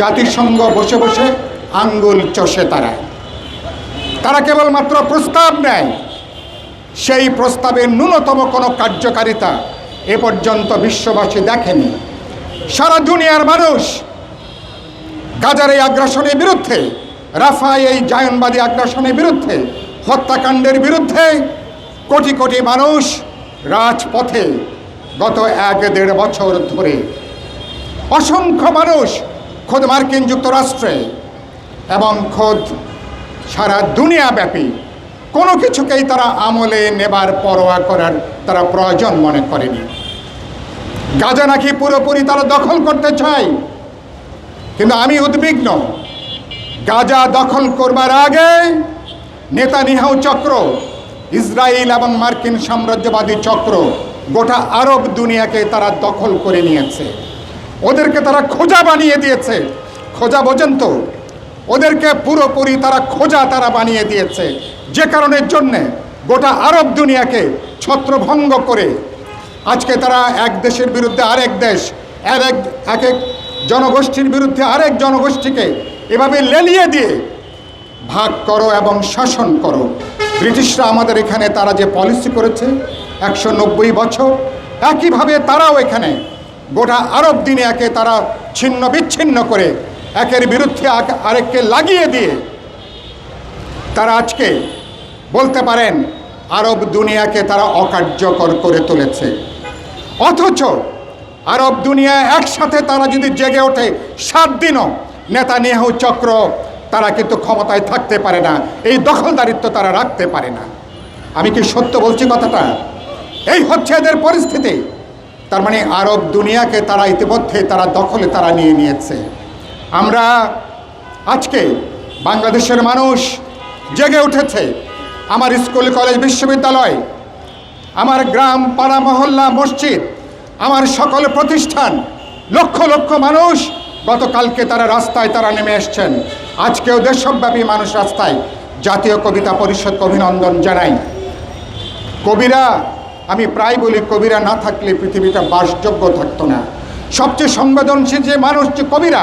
জাতিসংঘ বসে বসে আঙ্গুল চষে তারা তারা কেবলমাত্র প্রস্তাব নেয়। সেই প্রস্তাবের ন্যূনতম কোনো কার্যকারিতা এ পর্যন্ত বিশ্ববাসী দেখেনি। সারা দুনিয়ার মানুষ গাজার এই আগ্রাসনের বিরুদ্ধে, রাফায় এই জায়নবাদী আগ্রাসনের বিরুদ্ধে, হত্যাকাণ্ডের বিরুদ্ধে কোটি কোটি মানুষ রাজপথে গত এক দেড় বছর ধরে অসংখ্য মানুষ খোদ মার্কিন যুক্তরাষ্ট্রে এবং খোদ সারা দুনিয়াব্যাপী কোনো কিছুকেই তারা আমলে নেবার পরোয়া করার তারা প্রয়োজন মনে করেনি। গাজা নাকি পুরোপুরি তারা দখল করতে চায়? কিন্তু আমি উদ্বিগ্ন। গাজা দখল করবার আগে নেতানিহাউ চক্র, ইসরায়েল এবং মার্কিন সাম্রাজ্যবাদী চক্র গোটা আরব দুনিয়াকে তারা দখল করে নিয়েছে। ওদেরকে তারা খোঁজা বানিয়ে দিয়েছে। খোঁজা বোঝেন তো ওদেরকে পুরোপুরি তারা খোঁজা তারা বানিয়ে দিয়েছে। যে কারণের জন্যে গোটা আরব দুনিয়াকে ছত্রভঙ্গ করে আজকে তারা এক দেশের বিরুদ্ধে আরেক দেশ আর এক এক এক জনগোষ্ঠীর বিরুদ্ধে আরেক জনগোষ্ঠীকে এভাবে লেলিয়ে দিয়ে ভাগ করো এবং শাসন করো। ব্রিটিশরা আমাদের এখানে তারা যে পলিসি করেছে, একশো নব্বই বছর, একইভাবে তারাও এখানে গোটা আরব দুনিয়াকে তারা ছিন্ন বিচ্ছিন্ন করে একের বিরুদ্ধে আরেককে লাগিয়ে দিয়ে তারা আজকে বলতে পারেন, আরব দুনিয়াকে তারা অকার্যকর করে তুলেছে। অথচ আরব দুনিয়া একসাথে তারা যদি জেগে ওঠে, সাত দিনও নেতা নেহু চক্র তারা কিন্তু ক্ষমতায় থাকতে পারে না, এই দখলদারিত্ব তারা রাখতে পারে না। আমি কি সত্য বলছি কথাটা? এই হচ্ছে এদের পরিস্থিতি। তার মানে আরব দুনিয়াকে তারা ইতিমধ্যে তারা দখলে তারা নিয়ে নিয়েছে। আমরা আজকে বাংলাদেশের মানুষ জেগে উঠেছে। আমার স্কুল, কলেজ, বিশ্ববিদ্যালয়, আমার গ্রাম, পাড়া, মহল্লা, মসজিদ, আমার সকল প্রতিষ্ঠান, লক্ষ লক্ষ মানুষ গতকালকে তারা রাস্তায় তারা নেমে এসছেন। আজকেও দেশব্যাপী মানুষ রাস্তায় জাতীয় কবিতা পরিষদকে অভিনন্দন জানাই। কবিরা আমি প্রায় বলি কবিরা না থাকলে পৃথিবীটা বাসযোগ্য থাকতো না। সবচেয়ে সংবেদনশীল যে মানুষ যে কবিরা,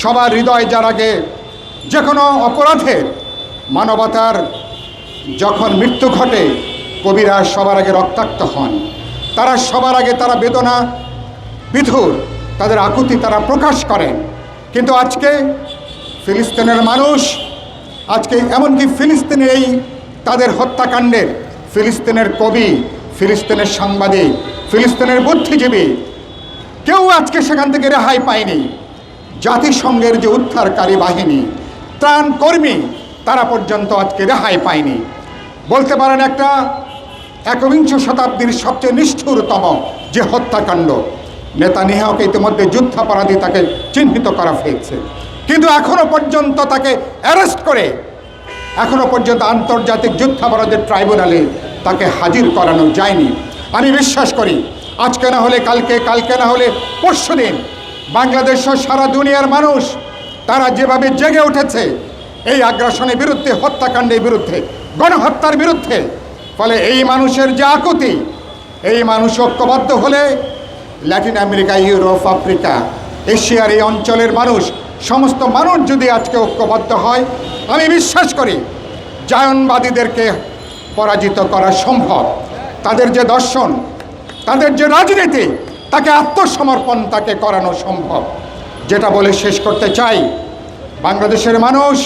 সবার হৃদয় যার আগে যে কোনো অপরাধের মানবতার যখন মৃত্যু ঘটে, কবিরা সবার আগে রক্তাক্ত হন। তারা সবার আগে তারা বেদনা, বিধুর, তাদের আকুতি তারা প্রকাশ করেন। কিন্তু আজকে ফিলিস্তিনের মানুষ, আজকে এমনকি ফিলিস্তিনের এই তাদের হত্যাকাণ্ডের, ফিলিস্তিনের কবি ফিলিস্তিনের সাংবাদিক, ফিলিস্তিনের বুদ্ধিজীবী। কেউ আজকে সেখান থেকে রেহাই পায়নি। জাতিসংঘের যে উদ্ধারকারী বাহিনী, ত্রাণ কর্মী, তারা পর্যন্ত আজকে রেহাই পায়নি। বলতে পারেন একটা একবিংশ শতাব্দীর সবচেয়ে নিষ্ঠুরতম যে হত্যাকাণ্ড, নেতানিয়াহুকে ইতিমধ্যে যুদ্ধাপরাধী তাকে চিহ্নিত করা হয়েছে। কিন্তু এখনও পর্যন্ত তাকে অ্যারেস্ট করে এখনও পর্যন্ত আন্তর্জাতিক যুদ্ধাপরাধের ট্রাইব্যুনালে তাকে হাজির করানো যায়নি। আমি বিশ্বাস করি, আজকে না হলে কালকে কালকে না হলে পরশু দিন বাংলাদেশ সারা দুনিয়ার মানুষ তারা যেভাবে জেগে উঠেছে, এই আগ্রাসনের বিরুদ্ধে, হত্যাকাণ্ডের বিরুদ্ধে, গণহত্যার বিরুদ্ধে, ফলে এই মানুষের যে আকুতি, এই মানুষ ঐক্যবদ্ধ হলে ল্যাটিন আমেরিকা, ইউরোপ, আফ্রিকা, এশিয়ার এই অঞ্চলের মানুষ, সমস্ত মানুষ যদি আজকে ঐক্যবদ্ধ হয়, আমি বিশ্বাস করি জায়নবাদীদেরকে পরাজিত করা সম্ভব। তাদের যে দর্শন, তাদের যে রাজনীতি, তাকে আত্মসমর্পণ তাকে করানো সম্ভব। যেটা বলে শেষ করতে চাই, বাংলাদেশের মানুষ